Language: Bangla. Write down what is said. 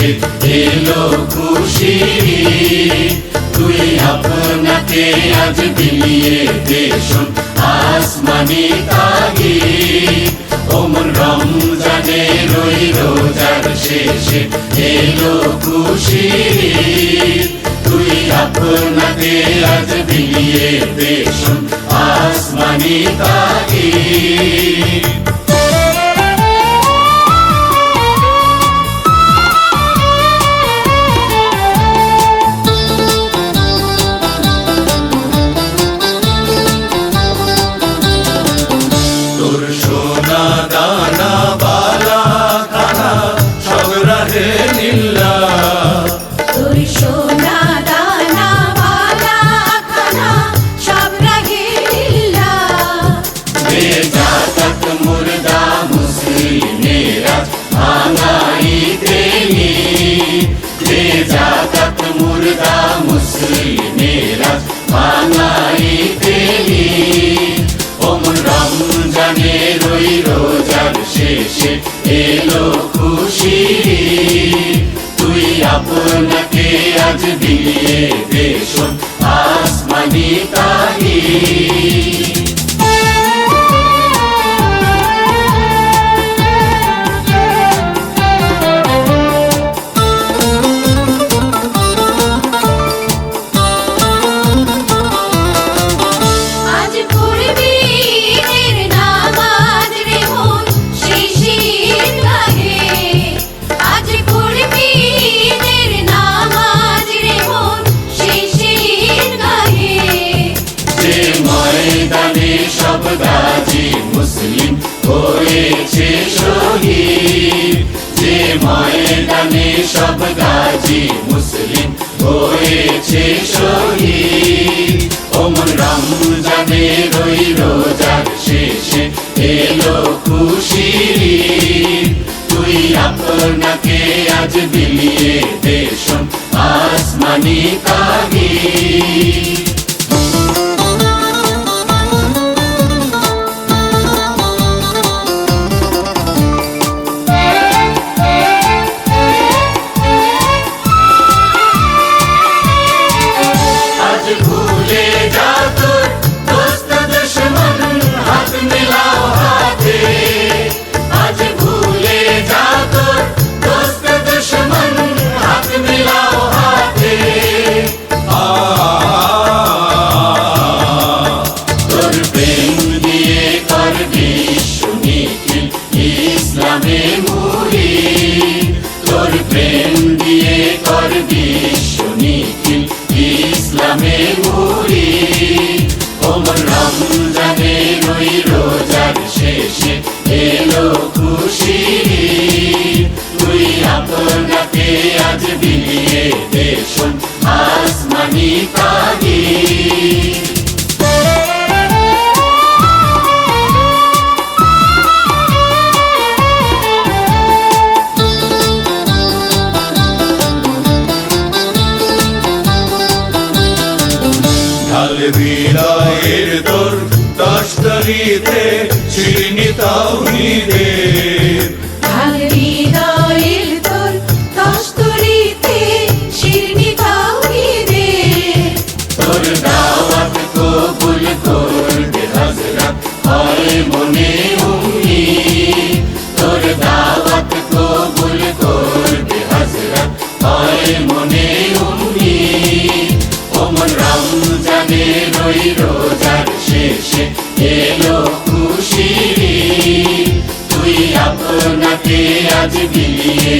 শেষে এলো খুশি তুই আপনাকে আজ বিলিয়ে দেশন আসমানি তাগি ওমন রমজানে রই রোজার শেষে এলো খুশি তুই আপনাকে আজ বিলিয়ে দেশন আসমানি তাগি মুর্দা মুসলিমেরা ভাঙাই দেনি ওমন রমজানে রই রোজার শেষে এলো খুশি। তুই আপনাকে আজ দিয়ে দেশন আসমানি তাহি ময়দানে সব গাজী মুসলিম হয়েছে শহীদ। ওমন রমজানে রই রোজার শেষে এলো খুশি। তুই আপনাকে আজ বিলিয়ে দেশন আসমানি কাগি ঢাল হৃদয়ের তোর দশতরিতে শ্রীনি তাওহিদের ঢাল রই রোজার শেষে এলো খুশি তুই আপনাকে আজ বিলিয়ে